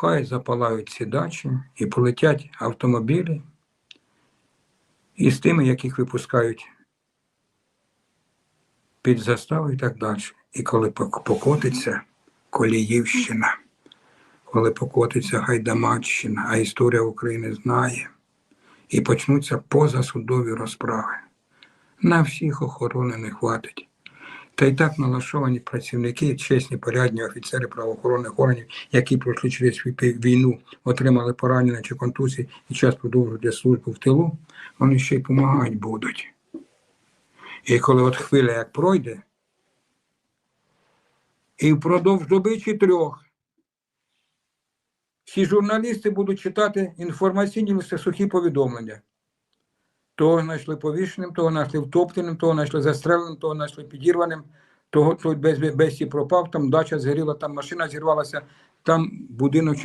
хай запалають ці дачі і полетять автомобілі і з тими, яких випускають під заставу і так далі. І коли покотиться Коліївщина, коли покотиться Гайдамаччина, а історія України знає, і почнуться позасудові розправи. На всіх охорони не хватить. Та й так налаштовані працівники, чесні, порядні офіцери правоохоронних органів, які пройшли через війну, отримали поранення чи контузії і час продовжують службу в тилу, вони ще й допомагають будуть. І коли от хвиля як пройде, і впродовж доби чи трьох всі журналісти будуть читати інформаційні сухі повідомлення. Того знайшли повішеним, того знайшли втоптаним, того знайшли застреленим, того знайшли підірваним, того той без, без пропав, там дача згоріла, там машина зірвалася, там будиночок